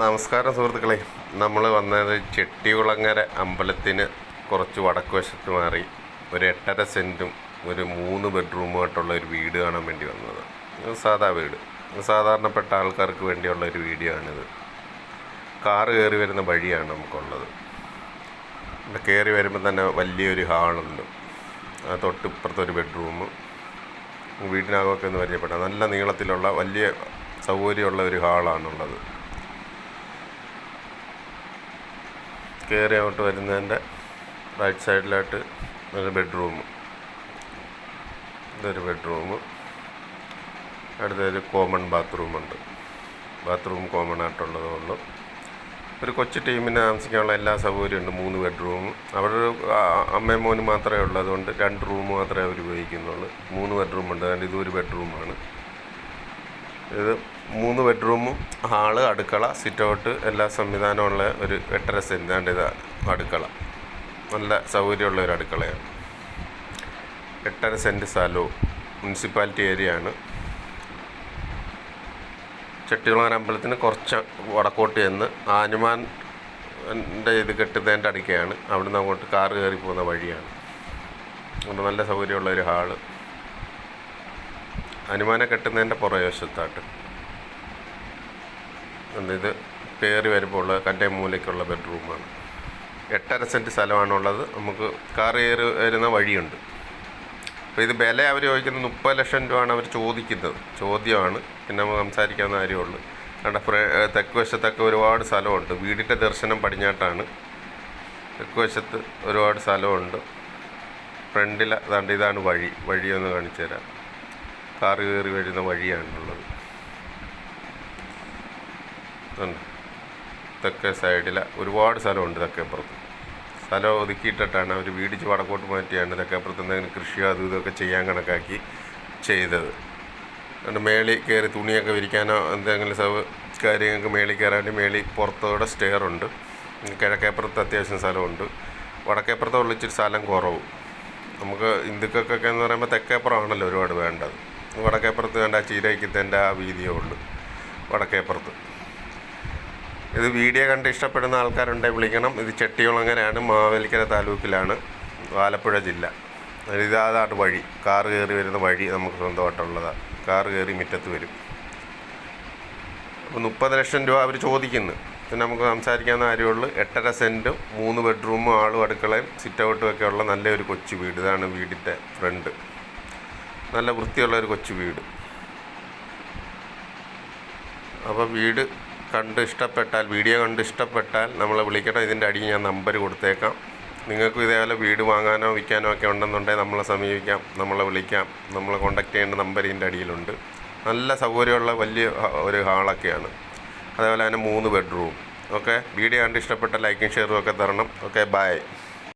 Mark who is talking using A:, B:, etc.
A: നമസ്കാരം സുഹൃത്തുക്കളെ. നമ്മൾ വന്നത് ചെട്ടികുളങ്ങര അമ്പലത്തിന് കുറച്ച് വടക്ക് വശത്ത് മാറി ഒരു എട്ടര സെന്റും ഒരു മൂന്ന് ബെഡ്റൂമുമായിട്ടുള്ള ഒരു വീട് കാണാൻ വേണ്ടി വന്നത്. സാധാ വീട്. സാധാരണപ്പെട്ട ആൾക്കാർക്ക് വേണ്ടിയുള്ള ഒരു വീഡിയോ ആണിത്. കാറ് കയറി വരുന്ന വഴിയാണ് നമുക്കുള്ളത്. കയറി വരുമ്പോൾ തന്നെ വലിയൊരു ഹാളുണ്ട്. തൊട്ടിപ്പുറത്തൊരു ബെഡ്റൂം. വീടിനകമൊക്കെ ഒന്ന് പരിചയപ്പെടാം. നല്ല നീളത്തിലുള്ള വലിയ സൗകര്യമുള്ള ഒരു ഹാളാണുള്ളത്. കയറി അങ്ങോട്ട് വരുന്നതിന്റെ റൈറ്റ് സൈഡിലായിട്ട് ഒരു ബെഡ്റൂം ഇതൊരു ബെഡ്റൂം അടുത്തൊരു കോമൺ ബാത്റൂമുണ്ട് ബാത്റൂം കോമൺ ആയിട്ടുള്ളതേ ഉള്ളൂ. ഒരു കൊച്ചു ടീമിന് താമസിക്കാനുള്ള എല്ലാ സൗകര്യമുണ്ട് മൂന്ന് ബെഡ്റൂം അവിടെ ഒരു അമ്മയും മോനും മാത്രമേ ഉള്ളൂ. അതുകൊണ്ട് രണ്ട് റൂം മാത്രമേ അവർ ഉപയോഗിക്കുന്നുള്ളൂ. മൂന്ന് ബെഡ്റൂം ബെഡ്റൂമുണ്ട് അതുകൊണ്ട് ഇതൊരു ബെഡ്റൂമാണ് ഇത് മൂന്ന് ബെഡ്റൂമും ഹാൾ അടുക്കള സിറ്റ് ഔട്ട് എല്ലാ ഉള്ള ഒരു എട്ടര സെന്റ് ആണ്ട് ഇത് അടുക്കള. നല്ല സൗകര്യമുള്ള ഒരു അടുക്കളയാണ്. എട്ടര സെന്റ് സ്ഥലവും മുനിസിപ്പാലിറ്റി ഏരിയ ആണ് ചെട്ടികുളങ്ങര അമ്പലത്തിന് കുറച്ച് വടക്കോട്ട് ചെന്ന് ആനുമാന്റെ ഇത് കെട്ടുന്നതിന്റെ അടുക്കയാണ്. അവിടുന്ന് അങ്ങോട്ട് കാറ് കയറി പോകുന്ന വഴിയാണ്. അതുകൊണ്ട് നല്ല സൗകര്യമുള്ള ഒരു ഹാൾ. ഹനുമാനെ കെട്ടുന്നതിന്റെ പുറകെ വശത്തായിട്ട്. ഉണ്ട് ഇത് കയറി വരുമ്പോൾ ഉള്ള കന്റെ മൂലയ്ക്കുള്ള ബെഡ്റൂമാണ്. എട്ടര സെന്റ് സ്ഥലമാണുള്ളത്. നമുക്ക് കാർ കയറി വരുന്ന വഴിയുണ്ട്. അപ്പോൾ ഇത് വില അവർ ചോദിക്കുന്നത് മുപ്പത് ലക്ഷം രൂപയാണ് അവർ ചോദിക്കുന്നത്. ചോദ്യമാണ്. പിന്നെ നമുക്ക് സംസാരിക്കാവുന്ന കാര്യമുള്ളൂ. കാരണം ഫ്ര തെക്ക് വശത്തൊക്കെ ഒരുപാട് സ്ഥലമുണ്ട്. വീടിന്റെ ദർശനം പടിഞ്ഞാട്ടാണ്. തെക്ക് വശത്ത് ഒരുപാട് സ്ഥലമുണ്ട്. ഫ്രണ്ടിൽ അതാണ്ട് ഇതാണ് വഴി. വഴിയൊന്ന് കാണിച്ചു തരാം. കാറ് കയറി വരുന്ന വഴിയാണുള്ളത്. തെക്കേ സൈഡിൽ ഒരുപാട് സ്ഥലമുണ്ട് തെക്കേപ്പുറത്ത് സ്ഥലം ഒതുക്കിയിട്ടിട്ടാണ് അവർ വീടിച്ച് വടക്കോട്ട് മാറ്റിയാണ് തെക്കേപ്പുറത്ത് എന്തെങ്കിലും കൃഷിയോ അതും ഇതൊക്കെ ചെയ്യാൻ കണക്കാക്കി ചെയ്തത്. അതുകൊണ്ട് മേളിൽ കയറി തുണിയൊക്കെ വിരിക്കാനോ എന്തെങ്കിലും സൗ കാര്യങ്ങൾക്ക് മേളിൽ കയറാൻ വേണ്ടി മേളിൽ പുറത്തോടെ സ്റ്റെയർ ഉണ്ട്. കിഴക്കേപ്പുറത്ത് അത്യാവശ്യം സ്ഥലമുണ്ട്. വടക്കേപ്പുറത്ത് ഉള്ള ഇച്ചിരി സ്ഥലം കുറവും. നമുക്ക് ഹിന്ദുക്കൾക്കൊക്കെ എന്ന് പറയുമ്പോൾ തെക്കേപ്പുറമാണല്ലോ ഒരുപാട് വേണ്ടത്. വടക്കേപ്പുറത്ത് വേണ്ട ചീരയ്ക്കത്തിന്റെ ആ വീതിയേ ഉള്ളൂ. വടക്കേപ്പുറത്ത്. ഇത് വീഡിയോ കണ്ട് ഇഷ്ടപ്പെടുന്ന ആൾക്കാരുണ്ടെങ്കിൽ വിളിക്കണം. ഇത് ചെട്ടികുളങ്ങരയാണ് മാവേലിക്കര താലൂക്കിലാണ് ആലപ്പുഴ ജില്ല. ഇതാതാണ് വഴി കാറ് കയറി വരുന്ന വഴി നമുക്ക് സ്വന്തമായിട്ടുള്ളതാണ് കാറ് കയറി മുറ്റത്ത് വരും. അപ്പോൾ മുപ്പത് ലക്ഷം രൂപ അവർ ചോദിക്കുന്നു. പിന്നെ നമുക്ക് സംസാരിക്കാവുന്ന കാര്യമുള്ളൂ. എട്ടര സെന്റും മൂന്ന് ബെഡ്റൂമും ആളും അടുക്കളയും സിറ്റ് ഔട്ടും ഒക്കെ ഉള്ള നല്ലൊരു കൊച്ചു വീട്. ഇതാണ് വീടിന്റെ ഫ്രണ്ട്. നല്ല വൃത്തിയുള്ള ഒരു കൊച്ചു വീട്. അപ്പോൾ വീട് കണ്ട് ഇഷ്ടപ്പെട്ടാൽ വീഡിയോ കണ്ട് ഇഷ്ടപ്പെട്ടാൽ നമ്മളെ വിളിക്കണം. ഇതിന്റെ അടിയിൽ ഞാൻ നമ്പർ കൊടുത്തേക്കാം. നിങ്ങൾക്കും ഇതേപോലെ വീട് വാങ്ങാനോ വിൽക്കാനോ ഒക്കെ ഉണ്ടെന്നുണ്ടെങ്കിൽ നമ്മളെ സമീപിക്കാം നമ്മളെ വിളിക്കാം. നമ്മളെ കോൺടാക്ട് ചെയ്യേണ്ട നമ്പർ ഇതിന്റെ അടിയിലുണ്ട്. നല്ല സൗകര്യമുള്ള വലിയ ഒരു ഹാളൊക്കെയാണ്. അതേപോലെ തന്നെ മൂന്ന് ബെഡ്റൂം. ഓക്കെ? വീഡിയോ കണ്ട് ഇഷ്ടപ്പെട്ട ലൈക്കും ഷെയറും ഒക്കെ തരണം. ഓക്കെ? ബൈ.